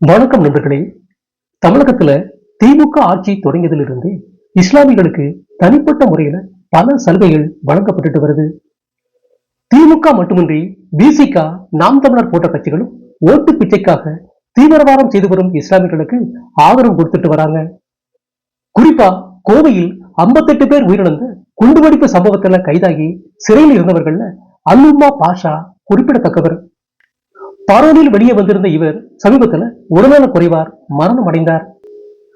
வணக்கம் நண்பர்களே. தமிழகத்துல திமுக ஆட்சி தொடங்கியதிலிருந்து இஸ்லாமியர்களுக்கு தனிப்பட்ட முறையில பல சலுகைகள் வழங்கப்பட்டு வருது. திமுக மட்டுமின்றி பிசிக நாம் தமிழர் போன்ற கட்சிகளும் ஓட்டு பிச்சைக்காக தீவிரவாதம் செய்து வரும் இஸ்லாமியர்களுக்கு ஆதரவு கொடுத்துட்டு வராங்க. குறிப்பா கோவையில் 58 பேர் உயிரிழந்த குண்டுவெடிப்பு சம்பவத்துல கைதாகி சிறையில் இருந்தவர்கள்ல அல்லுமா பாஷா குறிப்பிடத்தக்கவர். பரோலில் வெளியே வந்திருந்த இவர் சமீபத்தில் உடல்நல குறைவார் மரணம் அடைந்தார்.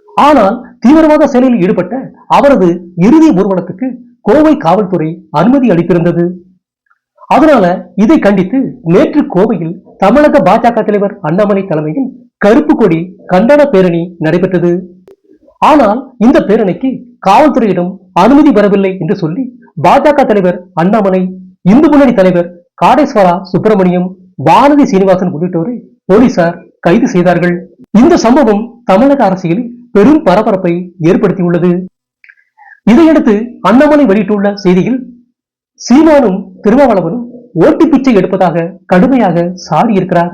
ஆனால் தீவிரவாத செயலில் ஈடுபட்ட அவரது இறுதி ஊர்வலத்துக்கு கோவை காவல்துறை அனுமதி அளித்திருந்தது. அதனால இதை கண்டித்து நேற்று கோவையில் தமிழக பாஜக தலைவர் அண்ணாமலை தலைமையில் கருப்பு கொடி கண்டன பேரணி நடைபெற்றது. ஆனால் இந்த பேரணிக்கு காவல்துறையிடம் அனுமதி பெறவில்லை என்று சொல்லி பாஜக தலைவர் அண்ணாமலை இந்து முன்னணி தலைவர் காடேஸ்வரா சுப்பிரமணியம் பாரதி சீனிவாசன் உள்ளிட்டோரை போலீசார் கைது செய்தார்கள். இந்த சம்பவம் தமிழக அரசியலில் பெரும் பரபரப்பை ஏற்படுத்தியுள்ளது. இதையடுத்து அண்ணாமலை வெளியிட்டுள்ள செய்தியில் சீமானும் திருமாவளவனும் ஓட்டு பிச்சை எடுப்பதாக கடுமையாக சாடியிருக்கிறார்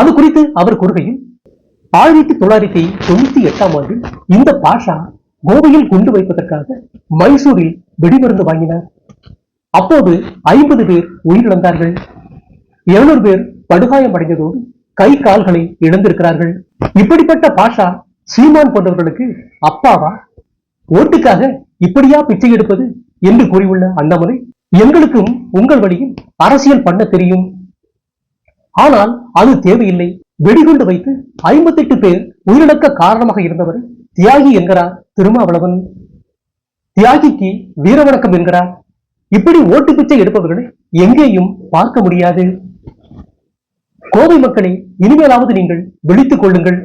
அது குறித்து அவர் கூறுகையில் ஆயிரத்தி தொள்ளாயிரத்தி தொண்ணூத்தி எட்டாம் ஆண்டில் இந்த பாஷா கோவையில் குண்டு வைப்பதற்காக மைசூரில் வெடிமருந்து வாங்கினார். அப்போது ஐம்பது பேர் உயிரிழந்தார்கள். எவ்வளவு பேர் படுகாயம் அடைந்ததோடு கை கால்களை இழந்திருக்கிறார்கள். இப்படிப்பட்ட பாஷா சீமான் போன்றவர்களுக்கு அப்பாவா? ஓட்டுக்காக இப்படியா பிச்சை எடுப்பது என்று கூறியுள்ள அண்ணாமலை எங்களுக்கும் உங்கள் வழியில் அரசியல் பண்ண தெரியும். ஆனால் அது தேவையில்லை. வெடிகுண்டு வைத்து ஐம்பத்தி எட்டு பேர் உயிரிழக்க காரணமாக இருந்தவர் தியாகி என்கிறார் திருமாவளவன். தியாகிக்கு வீரவணக்கம் என்கிறார். இப்படி ஓட்டு பிச்சை எடுப்பவர்களை எங்கேயும் பார்க்க முடியாது. கோவை மக்களை இனிமேலாவது நீங்கள் விழித்துக் கொள்ளுங்கள்.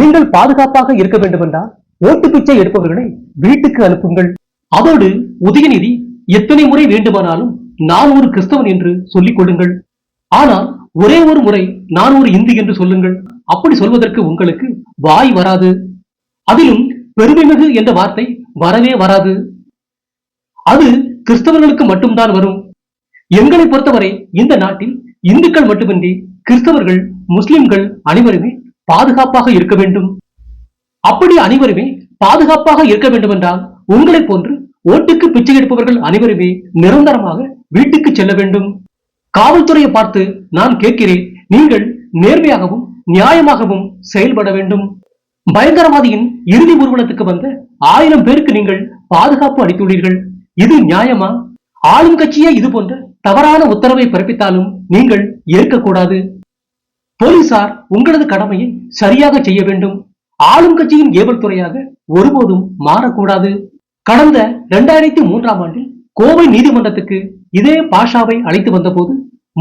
நீங்கள் பாதுகாப்பாக இருக்க வேண்டும் என்றால் ஓட்டு பிச்சை எடுப்பவர்களை வீட்டுக்கு அனுப்புங்கள். அதோடு உதயநிதி எத்தனை முறை வேண்டுமானாலும் நான் ஒரு கிறிஸ்தவன் என்று சொல்லிக் கொள்ளுங்கள். ஆனால் ஒரே ஒரு முறை நான் ஒரு இந்து என்று சொல்லுங்கள். அப்படி சொல்வதற்கு உங்களுக்கு வாய் வராது. அதிலும் பெருமைமிகு என்ற வார்த்தை வரவே வராது. அது கிறிஸ்தவர்களுக்கு மட்டும்தான் வரும். எங்களை பொறுத்தவரை இந்த நாட்டில் இந்துக்கள் மட்டுமின்றி கிறிஸ்தவர்கள் முஸ்லிம்கள் அனைவருமே பாதுகாப்பாக இருக்க வேண்டும். அப்படி அனைவருமே பாதுகாப்பாக இருக்க வேண்டும் என்றால் உங்களை போன்று ஓட்டுக்கு பிச்சை எடுப்பவர்கள் அனைவருமே நிரந்தரமாக வீட்டுக்கு செல்ல வேண்டும். காவல்துறையை பார்த்து நான் கேட்கிறேன் நீங்கள் நேர்மையாகவும் நியாயமாகவும் செயல்பட வேண்டும். பயங்கரவாதியின் இறுதி ஊர்வலத்துக்கு வந்த ஆயிரம் பேருக்கு நீங்கள் பாதுகாப்பு அளித்துள்ளீர்கள். இது நியாயமா? ஆளும் கட்சியே இது போன்ற தவறான உத்தரவை பிறப்பித்தாலும் நீங்கள் ஏற்கக்கூடாது. போலீசார் உங்களது கடமையை சரியாக செய்ய வேண்டும். ஆளும் கட்சியின் ஏவல் துறையாக ஒருபோதும் மாறக்கூடாது. கடந்த இரண்டாயிரத்தி மூன்றாம் ஆண்டில் கோவை நீதிமன்றத்துக்கு இதே பாஷாவை அழைத்து வந்தபோது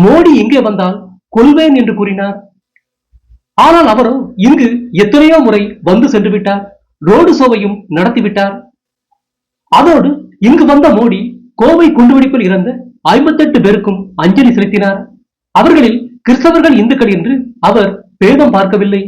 மோடி எங்கே வந்தால் கொள்வேன் என்று கூறினார். ஆனால் அவரோ இங்கு எத்தனையோ முறை வந்து சென்று விட்டார். ரோடு சோவையும் நடத்திவிட்டார் அதோடு இங்கு வந்த மோடி கோவை குண்டுவெடிப்பில் இறந்த ஐம்பத்தெட்டு பேருக்கும் அஞ்சலி செலுத்தினார். அவர்களில் கிறிஸ்தவர்கள் இந்துக்கள் என்று அவர் பேதம் பார்க்கவில்லை.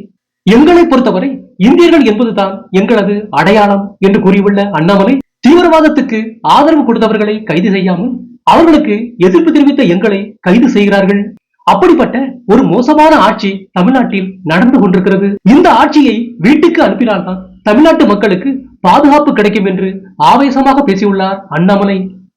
எங்களை பொறுத்தவரை இந்தியர்கள் என்பதுதான் எங்களது அடையாளம் என்று கூறியுள்ள அண்ணாமலை தீவிரவாதத்துக்கு ஆதரவு கொடுத்தவர்களை கைது செய்யாமல் அவர்களுக்கு எதிர்ப்பு தெரிவித்த எங்களை கைது செய்கிறார்கள். அப்படிப்பட்ட ஒரு மோசமான ஆட்சி தமிழ்நாட்டில் நடந்து கொண்டிருக்கிறது. இந்த ஆட்சியை வீட்டுக்கு அனுப்பினால்தான் தமிழ்நாட்டு மக்களுக்கு பாதுகாப்பு கிடைக்கும் என்று ஆவேசமாக பேசியுள்ளார் அண்ணாமலை.